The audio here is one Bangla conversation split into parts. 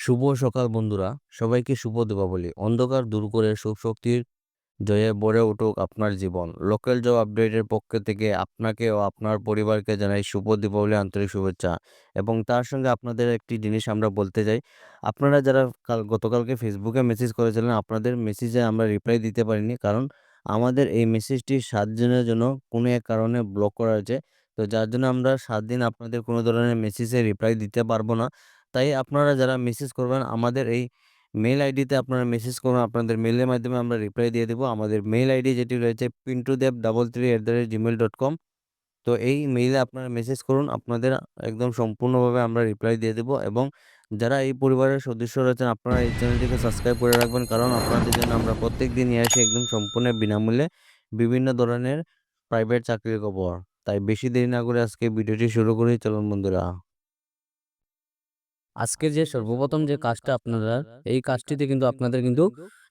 শুভ সকাল বন্ধুরা। সবাইকে শুভ দীপাবলি। অন্ধকার দূর করে শক্তির জয়ে ভরে উঠুক আপনার জীবন। লোকাল জব আপডেটের পক্ষ থেকে আপনাকে ও আপনার পরিবারকে জানাই শুভ দীপাবলি, আন্তরিক শুভেচ্ছা। এবং তার সঙ্গে আপনাদের একটি জিনিস আমরা বলতে চাই। আপনারা যারা কাল, গতকালকে ফেসবুকে মেসেজ করেছিলেন, আপনাদের মেসেজে আমরা রিপ্লাই দিতে পারিনি। কারণ আমাদের এই মেসেজটি সাত দিনের জন্য কোনো এক কারণে ব্লক করা হয়েছে। তো যার জন্য আমরা সাত দিন আপনাদের কোনো ধরনের মেসেজে রিপ্লাই দিতে পারব না। তাই আপনারা যারা মেসেজ করবেন, আমাদের এই মেল আইডিতে আপনারা মেসেজ করুন আপনাদের মেলের মাধ্যমে আমরা রিপ্লাই দিয়ে দেবো। আমাদের মেল আইডি যেটি রয়েছে Pintu Deb double three at the rate Gmail dot com তো এই মেইলে আপনারা মেসেজ করুন, আপনাদের একদম সম্পূর্ণভাবে আমরা রিপ্লাই দিয়ে দেবো এবং যারা এই পরিবারের সদস্য রয়েছেন, আপনারা এই চ্যানেলটিকে সাবস্ক্রাইব করে রাখবেন, কারণ আপনাদের জন্য আমরা প্রত্যেক দিন নিয়ে আসি একদম সম্পূর্ণ বিনামূল্যে বিভিন্ন ধরনের প্রাইভেট চাকরির খবর। তাই বেশি দেরি না করে আজকে ভিডিওটি শুরু করি। চলুন বন্ধুরা। আজকে যে সর্বপ্রথম যে কাজটা আপনারা, এই কাজটিতে কিন্তু আপনাদের কিন্তু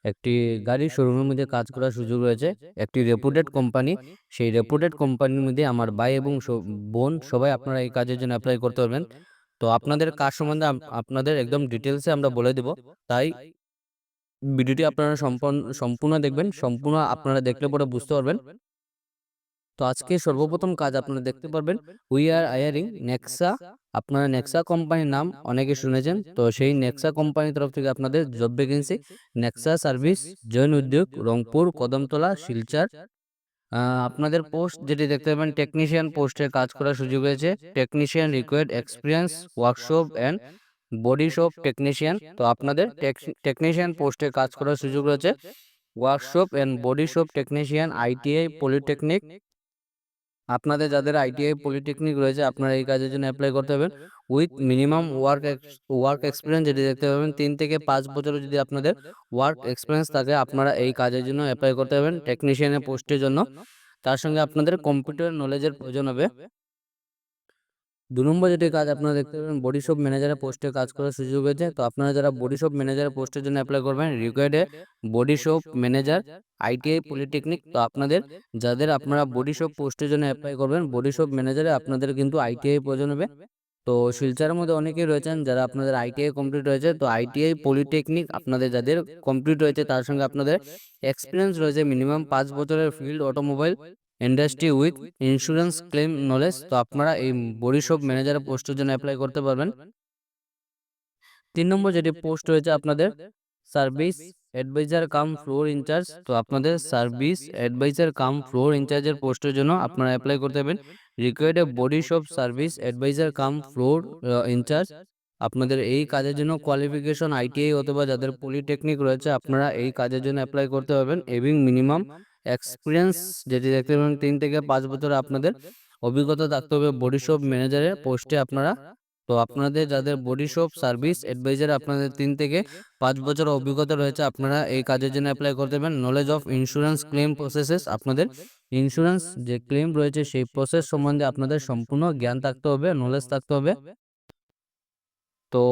একটি গাড়ির শোরুমের মধ্যে কাজ করার সুযোগ রয়েছে। একটি রেপুটেড কোম্পানি সেই রেপুটেড কোম্পানির মধ্যে আমার ভাই এবং বোন সবাই আপনারা এই কাজের জন্য অ্যাপ্লাই করতে পারবেন। তো আপনাদের কাজ সম্বন্ধে আপনাদের একদম ডিটেলসে আমরা বলে দেব। তাই ভিডিওটি আপনারা সম্পূর্ণ সম্পূর্ণ দেখবেন। সম্পূর্ণ আপনারা দেখলে পরে বুঝতে পারবেন। তো আজকে সর্বপ্রথম কাজ আপনারা দেখতে পারবেন। উই আর আয়ারিং নেক্সা আপনারা নেক্সা কোম্পানির নাম অনেকে শুনেছেন। তো সেই নেক্সা কোম্পানির তরফ থেকে আপনাদের job vacancy Nexa service Jain Udyog Rangpur Kadamtala Silchar আপনাদের পোস্ট যেটি দেখতে পাবেন টেকনিশিয়ান পোস্টে কাজ করার সুযোগ রয়েছে। Technician required experience workshop and body shop technician তো আপনাদের টেকনিশিয়ান পোস্টে কাজ করার সুযোগ রয়েছে। Workshop and body shop technician ITI polytechnic আপনাদের যাদের আইটিআই পলিটেকনিক রয়েছে, আপনারা এই কাজের জন্য অ্যাপ্লাই করতে পারবেন। With minimum work work experience যেটি দেখতে পাবেন, তিন থেকে পাঁচ বছরের যদি আপনাদের ওয়ার্ক এক্সপিরিয়েন্স থাকে, আপনারা এই কাজের জন্য অ্যাপ্লাই করতে পারবেন টেকনিশিয়ানের পোস্টের জন্য। তার সঙ্গে আপনাদের কম্পিউটার নলেজের প্রয়োজন হবে। দু নম্বর যেটি কাজ আপনারা দেখতে পাবেন বডি শপ ম্যানেজারের পোস্টে কাজ করার সুযোগ হয়েছে। তো আপনারা যারা বডি শপ ম্যানেজারের পোস্টের জন্য অ্যাপ্লাই করবেন রিকোয়ার্ডে body shop manager ITI polytechnic তো আপনাদের, যাদের আপনারা বডি শপ পোস্টের জন্য অ্যাপ্লাই করবেন বডি শপ ম্যানেজারে আপনাদের কিন্তু আইটিআই প্রয়োজন হবে। তো শিলচরের মধ্যে অনেকেই রয়েছেন যারা আপনাদের আইটিআই কমপ্লিট রয়েছে তো আইটিআই পলিটেকনিক আপনাদের যাদের কমপ্লিট রয়েছে তার সঙ্গে আপনাদের এক্সপিরিয়েন্স রয়েছে মিনিমাম পাঁচ বছরের field automobile industry with insurance claim knowledge তো আপনারা এই বডি শপ ম্যানেজারের পোস্টের জন্য অ্যাপ্লাই করতে পারবেন। তিন নম্বর যেটি পোস্ট রয়েছে আপনাদের service advisor cum floor incharge তো আপনাদের সার্ভিস অ্যাডভাইজার কাম ফ্লোর ইনচার্জের পোস্টের জন্য আপনারা অ্যাপ্লাই করতে পারবেন। Required a body shop service advisor cum floor incharge আপনাদের এই কাজের জন্য কোয়ালিফিকেশন আইটিআই অথবা যাদের পলিটেকনিক রয়েছে, আপনারা এই কাজের জন্য অ্যাপ্লাই করতে পারবেন, এবং মিনিমাম এক্সপিরিয়েন্স যেটি দেখতে পাবেন তিন থেকে পাঁচ বছর আপনাদের অভিজ্ঞতা থাকতে হবে বডি শপ ম্যানেজারের পোস্টে আপনারা। তো আপনাদের যাদের বডি শপ সার্ভিস অ্যাডভাইজার আপনাদের তিন থেকে পাঁচ বছর অভিজ্ঞতা রয়েছে, আপনারা এই কাজের জন্য অ্যাপ্লাই করতে পারেন। Knowledge of insurance claim processes আপনাদের ইন্স্যুরেন্স যে ক্লেম রয়েছে সেই প্রসেস সম্বন্ধে আপনাদের সম্পূর্ণ জ্ঞান থাকতে হবে নলেজ থাকতে হবে। তো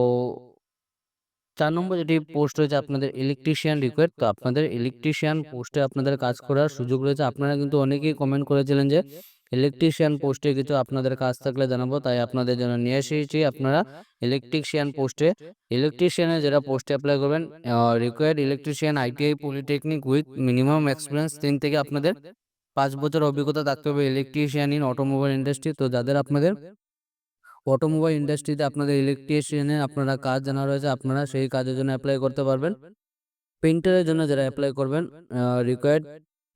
চার নম্বর যেটি পোস্ট রয়েছে আপনাদের ইলেকট্রিশিয়ান রিকোয়ার্ড তো আপনাদের ইলেকট্রিশিয়ান পোস্টে আপনাদের কাজ করার সুযোগ রয়েছে। আপনারা কিন্তু অনেকেই কমেন্ট করেছিলেন যে ইলেকট্রিশিয়ান পোস্টে কিছু আপনাদের কাজ থাকলে জানাব, তাই আপনাদের জন্য নিয়ে এসেছি। আপনারা ইলেকট্রিশিয়ান পোস্টে ইলেকট্রিশিয়ানে যারা পোস্টে অ্যাপ্লাই করবেন required electrician ITI polytechnic with minimum experience তিন থেকে আপনাদের পাঁচ বছর অভিজ্ঞতা থাকতে হবে ইলেকট্রিশিয়ান ইন অটোমোবাইল ইন্ডাস্ট্রি তো যাদের আপনাদের অটোমোবাইল ইন্ডাস্ট্রিতে আপনাদের ইলেকট্রিশিয়ানের আপনারা কাজ জানা রয়েছে, আপনারা সেই কাজের জন্য অ্যাপ্লাই করতে পারবেন। পেইন্টারের জন্য যারা অ্যাপ্লাই করবেন required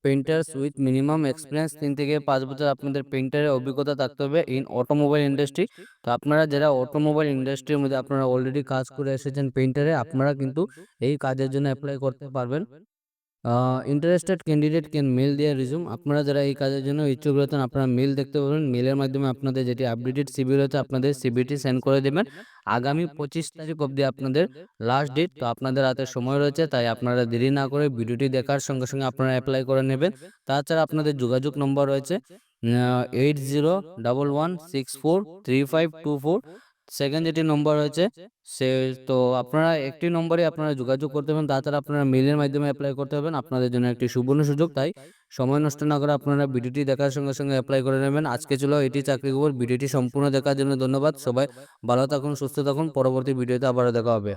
painters with minimum experience তিন থেকে পাঁচ বছর আপনাদের পেইন্টারের অভিজ্ঞতা থাকতে হবে ইন অটোমোবাইল ইন্ডাস্ট্রি তো আপনারা যারা অটোমোবাইল ইন্ডাস্ট্রির মধ্যে আপনারা অলরেডি কাজ করে এসেছেন পেইন্টারে আপনারা কিন্তু এই কাজের জন্য অ্যাপ্লাই করতে পারবেন। Interested candidate can mail their resume আপনারা যারা এই কাজের জন্য ইচ্ছুক রয়েছেন, আপনারা মেল দেখতে পাবেন মেলের মাধ্যমে আপনাদের যেটি আপডেটেড সিবি রয়েছে, আপনাদের সিবিটি সেন্ড করে দেবেন। আগামী পঁচিশ তারিখ অবধি আপনাদের লাস্ট ডেট তো আপনাদের হাতে সময় রয়েছে, তাই আপনারা দেরি না করে ভিডিওটি দেখার সঙ্গে সঙ্গে আপনারা অ্যাপ্লাই করে নেবেন। তাছাড়া আপনাদের যোগাযোগ নম্বর রয়েছে eight zero double one six four three five two four second যেটি নম্বর হয়েছে সে তো আপনারা একটি নম্বরে আপনারা যোগাযোগ করতে পারেন তাছাড়া আপনারা মেলের মাধ্যমে অ্যাপ্লাই করতে পারবেন। আপনাদের জন্য একটি সুবর্ণ সুযোগ। তাই সময় নষ্ট না করে আপনারা ভিডিওটি দেখার সঙ্গে সঙ্গে অ্যাপ্লাই করে নেবেন। আজকে ছিল এটি চাকরি খবর। ভিডিওটি সম্পূর্ণ দেখার জন্য ধন্যবাদ। সবাই ভালো থাকুন, সুস্থ থাকুন। পরবর্তী ভিডিওতে আবারও দেখা হবে।